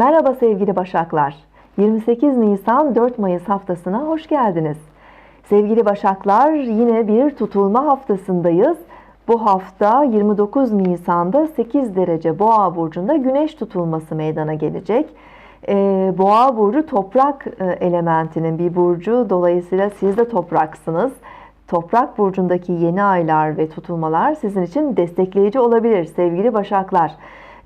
Merhaba sevgili Başaklar. 28 Nisan 4 Mayıs haftasına hoş geldiniz. Sevgili Başaklar yine bir tutulma haftasındayız. Bu hafta 29 Nisan'da 8 derece Boğa burcunda Güneş tutulması meydana gelecek. Ee, Boğa burcu toprak e, elementinin bir burcu. Dolayısıyla siz de topraksınız. Toprak burcundaki yeni aylar ve tutulmalar sizin için destekleyici olabilir sevgili Başaklar.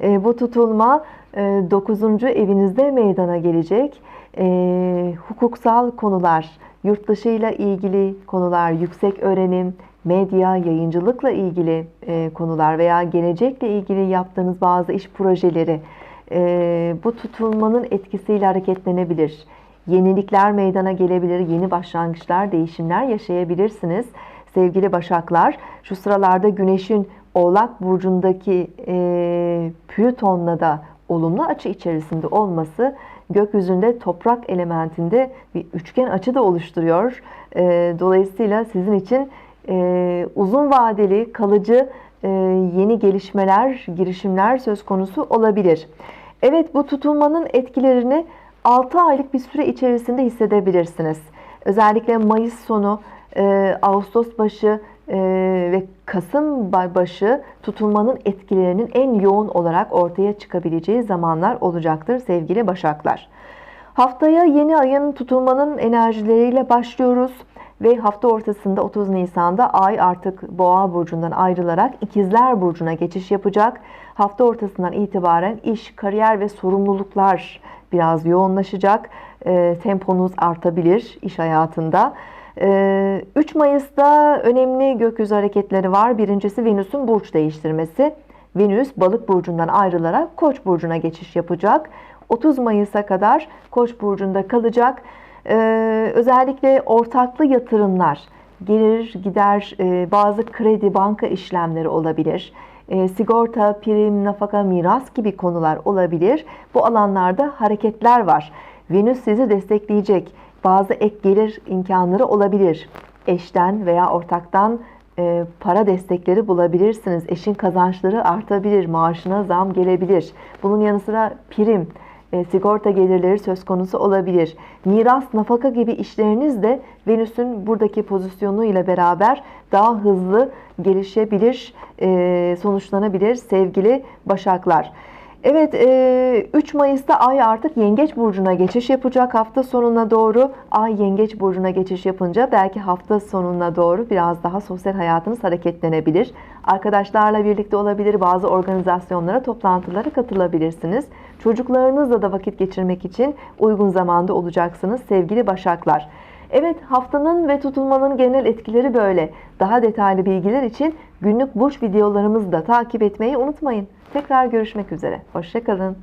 Ee, bu tutulma 9. evinizde meydana gelecek. Ee, hukuksal konular, yurt dışı ile ilgili konular, yüksek öğrenim, medya, yayıncılıkla ilgili e, konular veya gelecekle ilgili yaptığınız bazı iş projeleri e, bu tutulmanın etkisiyle hareketlenebilir. Yenilikler meydana gelebilir, yeni başlangıçlar, değişimler yaşayabilirsiniz. Sevgili Başaklar, şu sıralarda Güneş'in Oğlak Burcu'ndaki e, Plüton'la da olumlu açı içerisinde olması gökyüzünde toprak elementinde bir üçgen açı da oluşturuyor. E, dolayısıyla sizin için e, uzun vadeli, kalıcı e, yeni gelişmeler, girişimler söz konusu olabilir. Evet bu tutulmanın etkilerini 6 aylık bir süre içerisinde hissedebilirsiniz. Özellikle Mayıs sonu, e, Ağustos başı e, ve Kasım başı tutulmanın etkilerinin en yoğun olarak ortaya çıkabileceği zamanlar olacaktır sevgili Başaklar. Haftaya yeni ayın tutulmanın enerjileriyle başlıyoruz ve hafta ortasında 30 Nisan'da ay artık Boğa burcundan ayrılarak İkizler burcuna geçiş yapacak. Hafta ortasından itibaren iş, kariyer ve sorumluluklar biraz yoğunlaşacak. E, temponuz artabilir iş hayatında. 3 ee, Mayıs'ta önemli gökyüzü hareketleri var. Birincisi Venüs'ün burç değiştirmesi. Venüs balık burcundan ayrılarak koç burcuna geçiş yapacak. 30 Mayıs'a kadar koç burcunda kalacak. Ee, özellikle ortaklı yatırımlar, gelir gider e, bazı kredi banka işlemleri olabilir. E, sigorta, prim, nafaka, miras gibi konular olabilir. Bu alanlarda hareketler var. Venüs sizi destekleyecek bazı ek gelir imkanları olabilir. Eşten veya ortaktan e, para destekleri bulabilirsiniz. Eşin kazançları artabilir, maaşına zam gelebilir. Bunun yanı sıra prim, e, sigorta gelirleri söz konusu olabilir. Miras, nafaka gibi işleriniz de Venüs'ün buradaki pozisyonu ile beraber daha hızlı gelişebilir, e, sonuçlanabilir sevgili Başaklar. Evet 3 Mayıs'ta Ay artık Yengeç Burcu'na geçiş yapacak hafta sonuna doğru. Ay Yengeç Burcu'na geçiş yapınca belki hafta sonuna doğru biraz daha sosyal hayatınız hareketlenebilir. Arkadaşlarla birlikte olabilir, bazı organizasyonlara, toplantılara katılabilirsiniz. Çocuklarınızla da vakit geçirmek için uygun zamanda olacaksınız sevgili Başaklar. Evet haftanın ve tutulmanın genel etkileri böyle. Daha detaylı bilgiler için günlük burç videolarımızı da takip etmeyi unutmayın. Tekrar görüşmek üzere. Hoşçakalın.